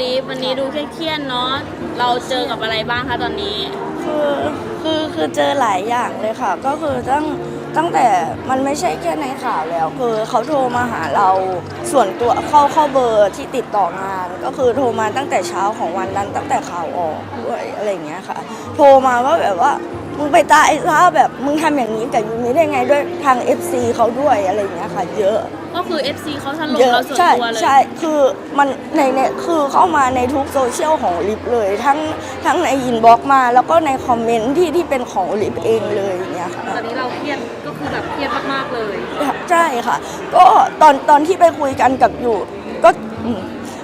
ลิฟวันนี้ดูเครียดๆเนาะเราเจอกับอะไรบ้างคะตอนนี้ คือคือคือเจอหลายอย่างเลยค่ะ ก็คือตั้งตั้งแต่มันไม่ใช่แค่ในข่าวแล้ว คือเขาโทรมาหาเราส่วนตัวเข้าเข้าเบอร์ที่ติดต่องาน ก็คือโทรมาตั้งแต่เช้าของวันนั้นตั้งแต่ข่าวออกด้วยอะไรอย่างเงี้ยค่ะ โทรมาว่าแบบว่ามึงไปตายซะแบบมึงทำอย่างนี้กับยูมิได้ไงด้วยทาง FC เขาด้วยอะไรอย่างเงี้ยค่ะ เยอะ ก็คือ FC เขาถล่มเยอะเราส่วนใช่ตัวเลย ใช่คือมันในในคือเข้ามาในทุกโซเชียลของลิฟเลย ทั้งทั้งในอินบ็อกมาแล้วก็ในคอมเมนต์ที่ที่เป็นของลิฟเองเลยอย่างเงี้ยค่ะ ตอนนี้เราเครียดก็คือแบบเครียดมากๆเลยใช่ค่ะ ก็ตอนตอนที่ไปคุยกันกับอยู่ก็อืม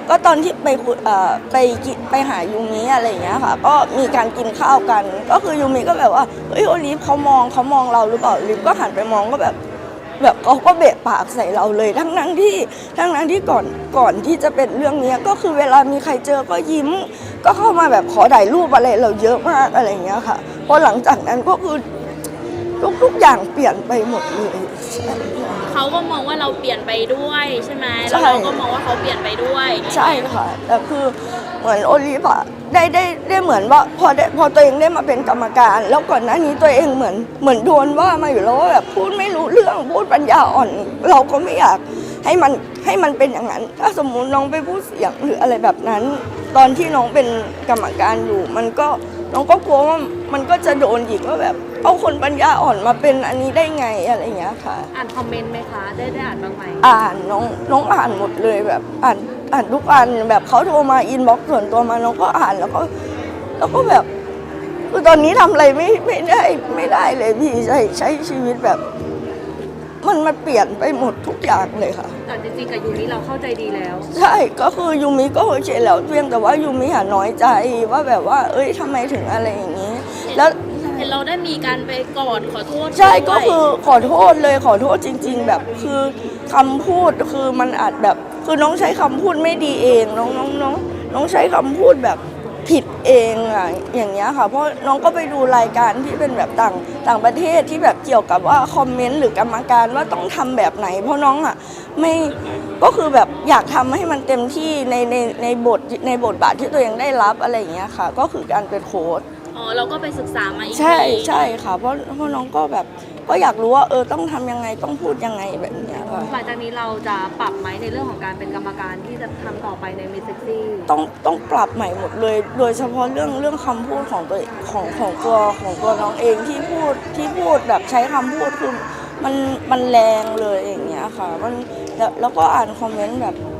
ก็ตอนที่ไปคุยเอ่อไปกินไปหายูมิอะไรอย่างเงี้ยค่ะ ก็มีการกินข้าวกัน ก็คือยูมิก็แบบว่าเฮ้ยโอลิฟเขามองเขามองเราหรือเปล่าลิฟก็หันไปมองก็แบบ แบบเขาก็เบะปากใส่เราเลยทั้งนั้นที่ทั้งนั้นที่ก่อนก่อนที่จะเป็นเรื่องเนี้ยก็คือเวลามีใครเจอก็ยิ้ม ก็เข้ามาแบบขอถ่ายรูปอะไรเราเยอะมากอะไรเงี้ยค่ะพอหลังจากนั้นก็คือ ทุกทุกอย่างเปลี่ยนไปหมดเลยใช่ เขาก็มองว่าเราเปลี่ยนไปด้วยใช่ไหมใช่ แล้วเราก็มองว่าเขาเปลี่ยนไปด้วยใช่ค่ะแต่คือเหมือนโอลิฟอะได้ได้ได้เหมือนว่าพอได้พอตัวเองได้มาเป็นกรรมการ แล้วก่อนหน้านี้ตัวเองเหมือนเหมือนโดนว่ามาอยู่แล้วว่าแบบพูดไม่รู้เรื่องพูดปัญญาอ่อน เราก็ไม่อยากให้มันให้มันเป็นอย่างนั้น ถ้าสมมุติน้องไปพูดเสียงหรืออะไรแบบนั้น ตอนที่น้องเป็นกรรมการอยู่ มันก็น้องก็กลัวว่า มันก็จะโดนอีกว่าแบบเอาคนปัญญาอ่อนมาเป็นอันนี้ได้ไงอะไรอย่างเงี้ยค่ะ อ่านคอมเมนต์ไหมคะ ได้ได้อ่านบ้างไหมอ่านน้องน้องอ่านหมดเลยแบบอ่านอ่านทุกอันแบบเขาโทรมาอินบ็อกซ์ส่วนตัวมาน้องก็อ่านแล้วก็แล้วก็แบบคือตอนนี้ทำอะไรไม่ไม่ได้ไม่ได้เลยพี่ใช้ใช้ชีวิตแบบ มันมาเปลี่ยนไปหมดทุกอย่างเลยค่ะ แต่จริงๆกับยูนี้เราเข้าใจดีแล้ว ใช่ก็คือยูมิก็โอเคแล้วเพียงแต่ว่ายูมิหาน้อยใจว่าแบบว่า เอ้ยทำไมถึงอะไรอย่างนี้ แล้วเห็นเราได้มีการไปกอดขอโทษใช่ด้วยก็คือขอโทษเลยขอโทษจริง ๆ แบบคือคำพูดคือมันอาจแบบคือน้องใช้คำพูดไม่ดีเองน้องน้องน้องน้องใช้คำพูดแบบผิดเองอะอย่างเงี้ยค่ะเพราะน้องก็ไปดูรายการที่เป็นแบบต่างต่างประเทศที่แบบเกี่ยวกับว่าคอมเมนต์หรือกรรมการว่าต้องทำแบบไหน เพราะน้องอะไม่ก็คือแบบอยากทำให้มันเต็มที่ในในในบทในบทบาทที่ตัวเองได้รับอะไรอย่างเงี้ยค่ะ ก็คือการเป็นโค้ช อ๋อเราก็ไปศึกษามาอีกใช่ทีใช่ค่ะ เพราะเพราะน้องก็แบบก็อยากรู้ว่าเออต้องทำยังไงต้องพูดยังไงแบบเนี้ยค่ะหลังจากนี้เราจะปรับไหมในเรื่องของการเป็นกรรมการที่จะทำต่อไปในมิสเซ็กซี่ต้องต้องปรับใหม่หมดเลย โดยเฉพาะเรื่องเรื่องคำพูดของตัวของของตัวของตัวน้องเองที่พูดที่พูดแบบใช้คำพูดคือมันมันแรงเลยอย่างเงี้ยค่ะมันแล้วแล้วก็อ่านคอมเมนต์แบบแ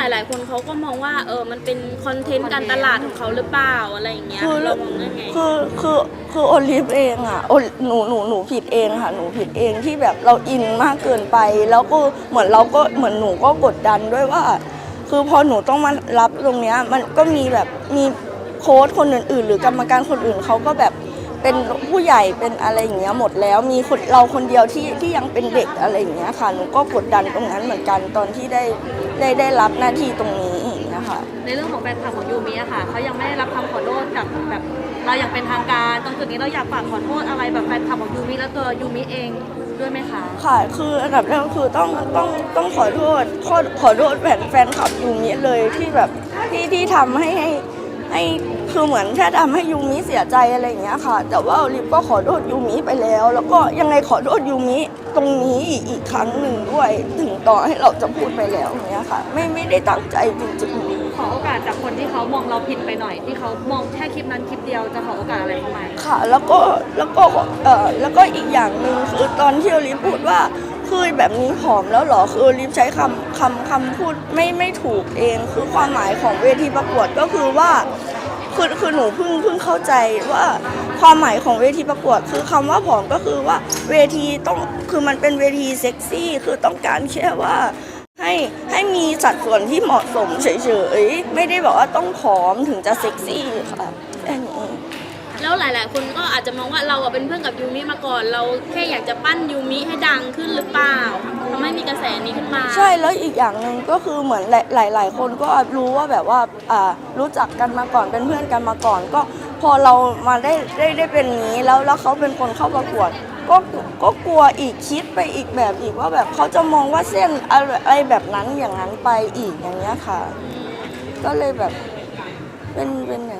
ล้วหลาย ๆ คนเขาก็มองว่า เออมันเป็นคอนเทนต์การตลาดของเขาหรือเปล่าอะไรอย่างเงี้ยคือเรามองยังไงคือคือคือโอลิฟเองอะโอหนูหนูหนูผิดเองค่ะหนูผิดเองที่แบบเราอินมากเกินไป แล้วก็เหมือนเราก็เหมือนหนูก็กดดันด้วยว่า คือพอหนูต้องมารับตรงเนี้ยมันก็มีแบบมีโค้ชคนอื่น ๆ หรือกรรมการคนอื่นเขาก็แบบ เป็นผู้ใหญ่เป็นอะไรอย่างเงี้ยหมดแล้วมีคนเราคนเดียวที่ที่ยังเป็นเด็กอะไรอย่างเงี้ยค่ะหนูก็กดดันตรงนั้นเหมือนกันตอนที่ได้ได้ได้รับหน้าที่ตรงนี้อย่างเงี้ยค่ะในเรื่องของแฟนคลับของยูมิอะค่ะเขายังไม่ได้รับคำขอโทษจากแบบเราอย่างเป็นทางการตรงจุดนี้เราอยากฝากขอโทษอะไรแบบแฟนคลับของยูมิและตัวยูมิเองด้วยไหมคะค่ะคืออันดับแรกคือต้องต้องต้องขอโทษขอขอโทษแฟนแฟนคลับยูมิเลยที่แบบที่ที่ทำให้ให้ ให้คือเหมือนแค่ทำให้ยูมิเสียใจอะไรอย่างเงี้ยค่ะ แต่ว่าโอลิฟก็ขอโทษยูมิไปแล้ว แล้วก็ยังไงขอโทษยูมิตรงนี้อีกอีกครั้งหนึ่งด้วย ถึงต่อให้เราจะพูดไปแล้วอย่างเงี้ยค่ะ ไม่ไม่ได้ตั้งใจจริงๆ ขอโอกาสจากคนที่เขามองเราผิดไปหน่อย ที่เขามองแค่คลิปนั้นคลิปเดียวจะขอโอกาสอะไรเขาไหม ค่ะแล้วก็แล้วก็เออแล้วก็อีกอย่างหนึ่งคือตอนที่โอลิฟพูดว่า คือแบบนี้ผอมแล้วหรอคือโอลิฟใช้คำคำคำพูดไม่ไม่ถูกเอง คือความหมายของเวทีประกวดก็คือว่าคือคือหนูเพิ่งเพิ่งเข้าใจว่าความหมายของเวทีประกวด คือคำว่าผอมก็คือว่าเวทีต้องคือมันเป็นเวทีเซ็กซี่คือต้องการแค่ว่าให้ให้มีสัดส่วนที่เหมาะสมเฉยๆไม่ได้บอกว่าต้องผอมถึงจะเซ็กซี่ค่ะ แล้วหลาย ๆ คนก็อาจจะมองว่าเราอะเป็นเพื่อนกับยูมิมาก่อน เราแค่อยากจะปั้นยูมิให้ดังขึ้นหรือเปล่าทำให้มีกระแสนี้ขึ้นมาใช่แล้วอีกอย่างหนึ่งก็คือเหมือนหลายหลายๆคนก็รู้ว่าแบบว่าอ่ารู้จักกันมาก่อนเป็นเพื่อนกันมาก่อน ก็พอเรามาได้ได้ได้เป็นนี้แล้วแล้วเขาเป็นคนเข้าประกวดก็ก็กลัวอีกคิดไปอีกแบบอีกว่าแบบเขาจะมองว่าเส้นอะไรแบบนั้นอย่างนั้นไปอีกอย่างเงี้ยค่ะ ก็เลยแบบเป็นเป็นอย่าง